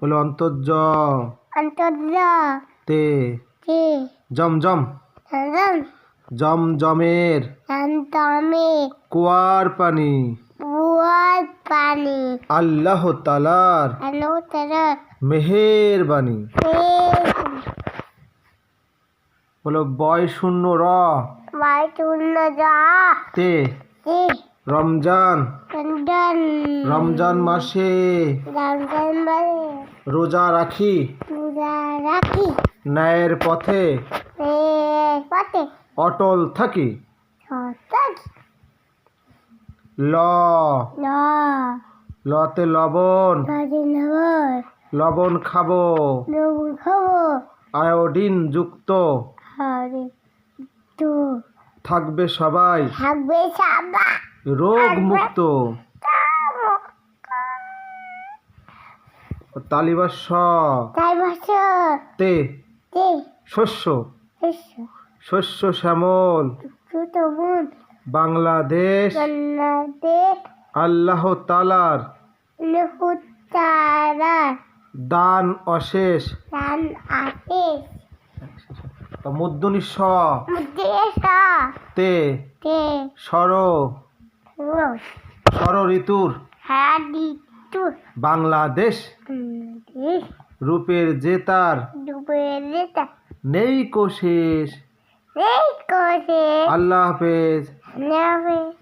বলো অন্তর্জ অন্তর্য। তে। তে। জম জম। জম সদম জমজমের সন্তমে কুয়ার পানি। বুয়ার পানি। আল্লাহ তালার আলো তর মেহেরবানি বলো বয় শূন্য র। বাই চূর্ণ যা তে। তে। রমজান। চন্দন রমজান মাসে। রমজান বারে রোজা রাখি। পূজা রাখি। ন্যায়ের পথে। এ পথে। অটল থাকি। ল। ন লতে লবণ। নগর লবণ। খাব। নবু খবো। আয়োডিন যুক্ত। হরে তো থাকবে সবাই। থাকবে সাবা রোগ মুক্ত। তালিবাস স তাই বছর তে। তে। শস্য। শিষ্য শস্য শ্যামল। বাংলাদেশ। বাংলাদেশ। আল্লাহ তালার। লহুতারা দান অশেষ। রান আছে স তে। তে। সর সর ঋতুর। হাদি বাংলাদেশ। দেশ রূপের জেতার নেই কোশেষ আল্লাহ হাফেজ।